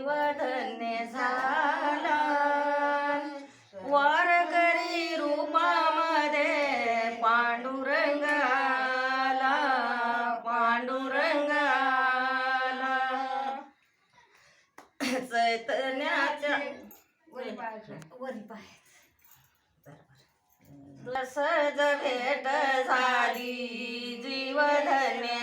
जीवधन्य झाला. वारकरी रूपामध्ये पांडुरंग आला पांडुरंग आला चैतन्याच्या वरी पाय भेट झाली जीवधन्य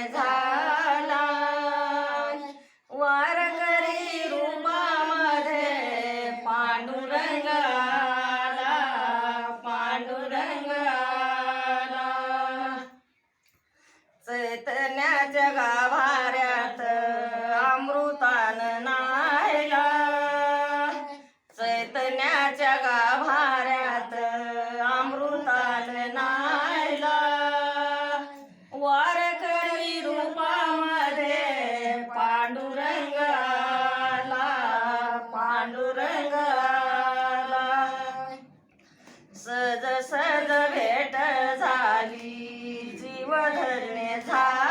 भेट झाली. जीव धरणे झाली.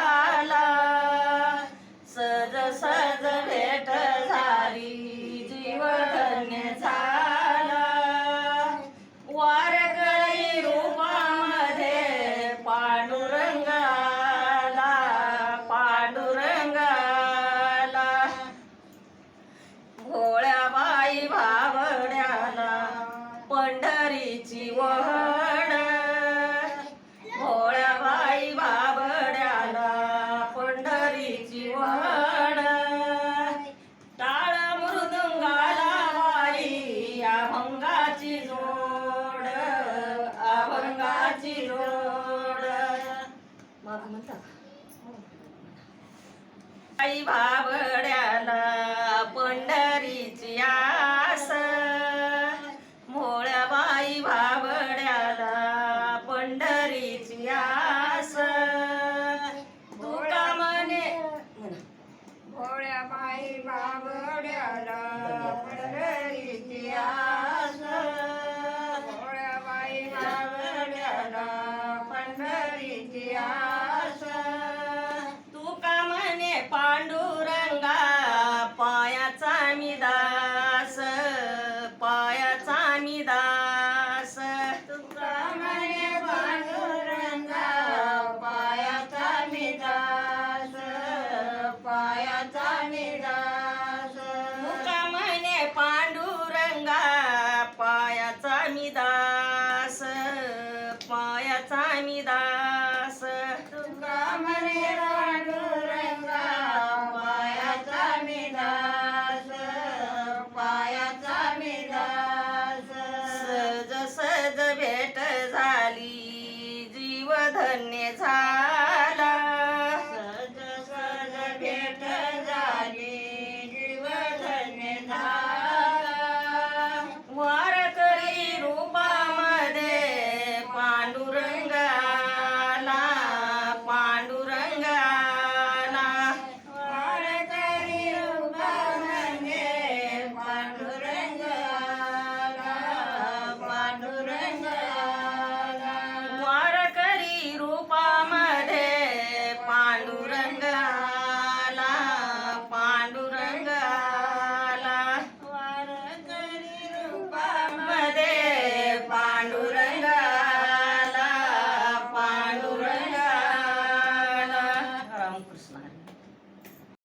आई भावड्याला पंढरीची आस. मोळ्या बाई भावड्याला पंढरीची आस. तुका म्हणे? भोळ्या बाई बाबड्याला पंढरीची आस. मी दास पायाचा मी दास. तुका पांडुरंगा पायाचा मी पायाचा मी दास. म्हणे पांडुरंगा पायाचा मी दास पायाचा मी दास.